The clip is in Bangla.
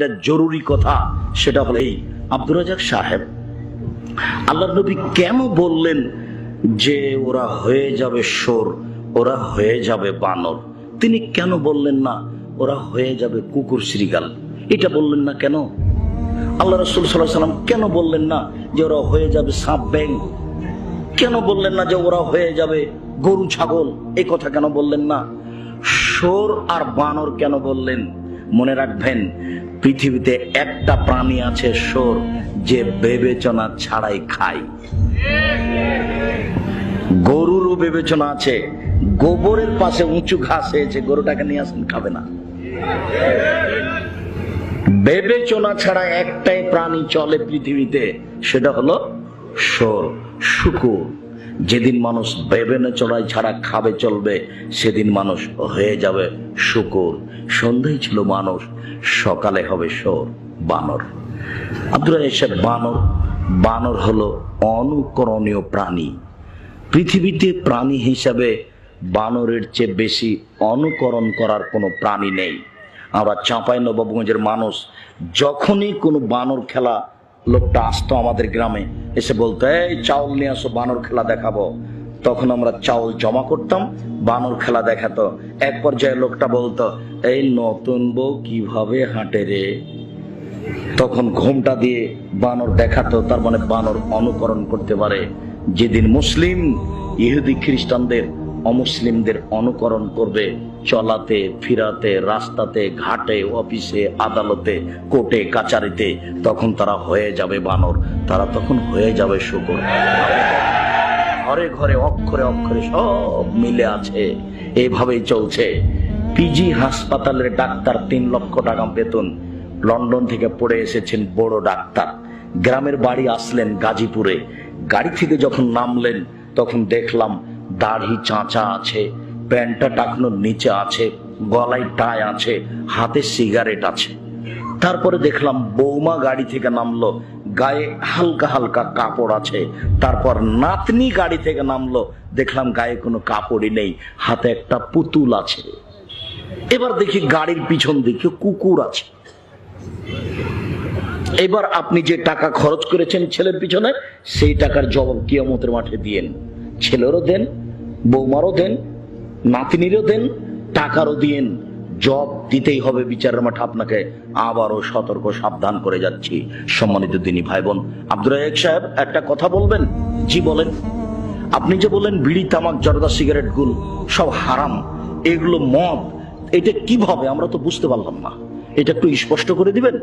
এটা জরুরি কথা, সেটা হলো এই, আব্দুর রাজাক সাহেব। আল্লাহ নবী কেন বললেন যে ওরা হয়ে যাবে সোর ওরা হয়ে যাবে বানর? তিনি কেন বললেন না, ওরা হয়ে যাবে কুকুর শ্রীগাল এটা বললেন না কেন? আল্লাহ রসুল সাল্লাহ সাল্লাম কেন বললেন না যে ওরা হয়ে যাবে সাপ ব্যাং কেন বললেন না যে ওরা হয়ে যাবে গরু ছাগল? এই কথা কেন বললেন না? সোর আর বানর কেন বললেন? মনে রাখবেন, পৃথিবীতে একটা প্রাণী আছে সোর, যে বিবেচনা ছাড়াই খায়। গরুরও বিবেচনা আছে, গোবরের পাশে উঁচু ঘাস হয়েছে, গরুটাকে নিয়ে আসেন, খাবে না। বিবেচনা ছাড়া একটাই প্রাণী চলে পৃথিবীতে, সেটা হলো সোর, শুকুর। যেদিন মানুষ বেবেনে চড়াই ছাড়া খাবে, চলবে, সেদিন মানুষ হয়ে যাবে শুকুর। সন্ধ্যায় ছিল মানুষ, সকালে হবে সোর বানর। আব্দুল এসব বানর বানর হলো অনুকরণীয় প্রাণী। পৃথিবীতে প্রাণী হিসাবে বানরের চেয়ে বেশি অনুকরণ করার কোনো প্রাণী নেই। আমরা চাঁপাই নবাবগঞ্জের মানুষ, যখনই কোনো বানর খেলা লোকটা আসতো আমাদের গ্রামে, এসে বলতো, এই চাউল নিয়ে আসো, বানর খেলা দেখাবো। তখন আমরা চাউল জমা করতাম, বানর খেলা দেখাতো। এক পর্যায়ে লোকটা বলতো, এই নতুন বউ কীভাবে হাঁটে রে? তখন ঘোমটা দিয়ে বানর দেখাতো, তার মানে বানর অনুকরণ করতে পারে। যেদিন মুসলিম, ইহুদি খ্রিস্টানদের অমুসলিমদের অনুকরণ করবে চলাতে, ফিরাতে, রাস্তাতে, ঘাটে, অফিসে, আদালতে, কোর্টে, কাচারিতে, তখন তারা হয়ে যাবে বানর। তারা তখন হয়ে যাবে শুকর। ঘরে ঘরে, অক্ষরে অক্ষরে সব মিলে আছে। এইভাবেই চলছে। পিজি হাসপাতালের ডাক্তার তিন লক্ষ টাকা বেতন। লন্ডন থেকে পড়ে এসেছেন বড় ডাক্তার। গ্রামের বাড়ি আসলেন গাজীপুরে। গাড়ি থেকে যখন নামলেন, তখন দেখলাম দাড়ি চাঁচা আছে। প্যান্টটা টাকনোর নিচে আছে, গলায় টাই আছে, হাতে সিগারেট আছে। তারপরে দেখলাম বৌমা গাড়ি থেকে নামলো, গায়ে হালকা হালকা কাপড় আছে। তারপর নাতনি গাড়ি থেকে নামলো, দেখলাম গায়ে কোনো কাপড়ই নেই, হাতে একটা পুতুল আছে। এবার দেখি গাড়ির পিছন দিকে কুকুর আছে। এবার আপনি যে টাকা খরচ করেছেন ছেলের পিছনে, সেই টাকার জবাব কিয়ামতের মাঠে দিয়েন ছেলেরও দেন, বৌমারও দেন নাতিনিরও দেন, টাকারও দিয়েন। জব দিতেই হবে বিচারের মাঠে। আপনাকে আবারও সতর্ক, সাবধান করে যাচ্ছি। সম্মানিত দিনী ভাই বোন আব্দুল সাহেব, একটা কথা বলবেন? জি, বলেন। আপনি যে বললেন বিড়ি, তামাক, জর্দা, সিগারেট, গুল, সব হারাম। এগুলো মদ, এটা কীভাবে? আমরা তো বুঝতে পারলাম না। এটা একটু স্পষ্ট করে দিবেন?